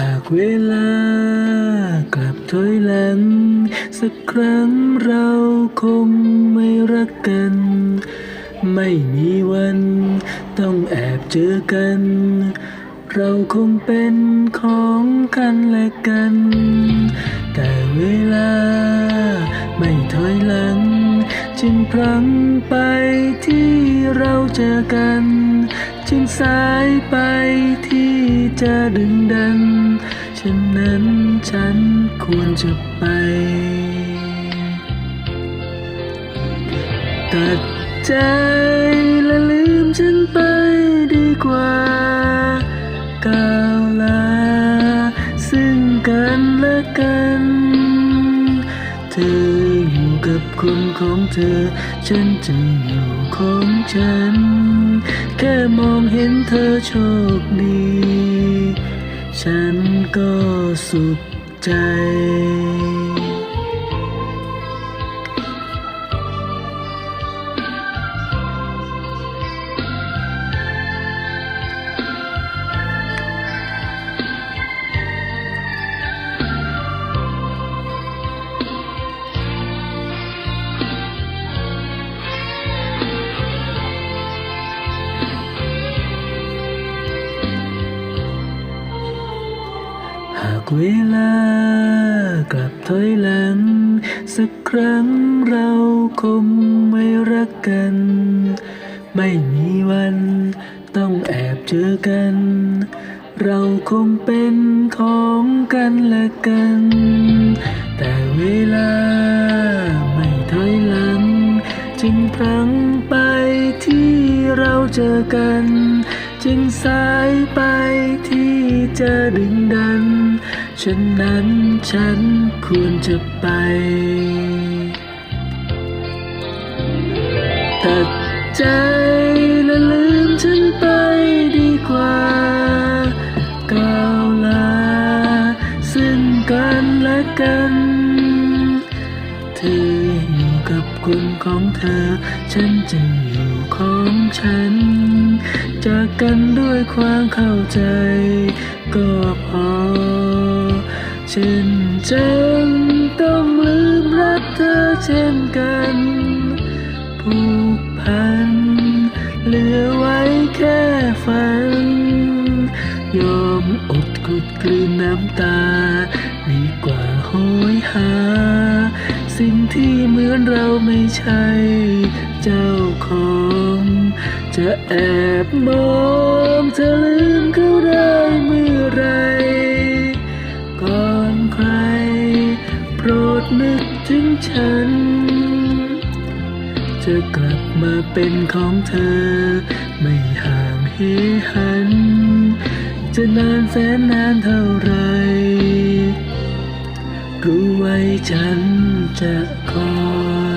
หากเวลากลับถอยหลัง สักครั้งเราคงไม่รักกัน ไม่มีวัน ต้องแอบเจอกัน เราคงเป็นของกันและกัน แต่เวลา ไม่ถอยหลัง จึงพลังไปที่เราเจอกัน จึงสายไปที่จะดึงดัน ฉะนั้นฉันควรจะไป ตัดใจและลืมฉันไปดีกว่าก้าวลา ซึ่งกันและกัน เธออยู่กับคนของเธอ ฉันจะอยู่ของฉัน แค่มองเห็นเธอโชคดี ก็สุขใจ เวลากลับถอยหลัง สักครั้งเราคงไม่รักกัน ไม่มีวันต้องแอบเจอกัน เราคงเป็นของกันและกัน แต่เวลาไม่ถอยหลัง จึงพลังไปที่เราเจอกัน จึงสายไปที่จะดึงดัน ฉะนั้นฉันควรจะไป ตัดใจและลืมฉันไปดีกว่าก้าวลา ซึ่งกันและกันเธอ กับคนของเธอ ฉันจะอยู่ของฉัน จากกันด้วยความเข้าใจ ก็พอเช่นฉันต้องลืมรักเธอเช่นกันผูกพันเหลือไว้แค่ฝัน ยอมอดกุดกลืนน้ำตา ดีกว่าโหยหา สิ่งที่เหมือนเราไม่ใช่เจ้าของ จะแอบมองเธอลืมเขาได้เมื่อไร ก่อนใคร โปรดนึกถึงฉัน จะกลับมาเป็นของเธอ ไม่ห่างเหหัน จะนานแสนนานเท่าไร รู้ไว้ฉันจะคอย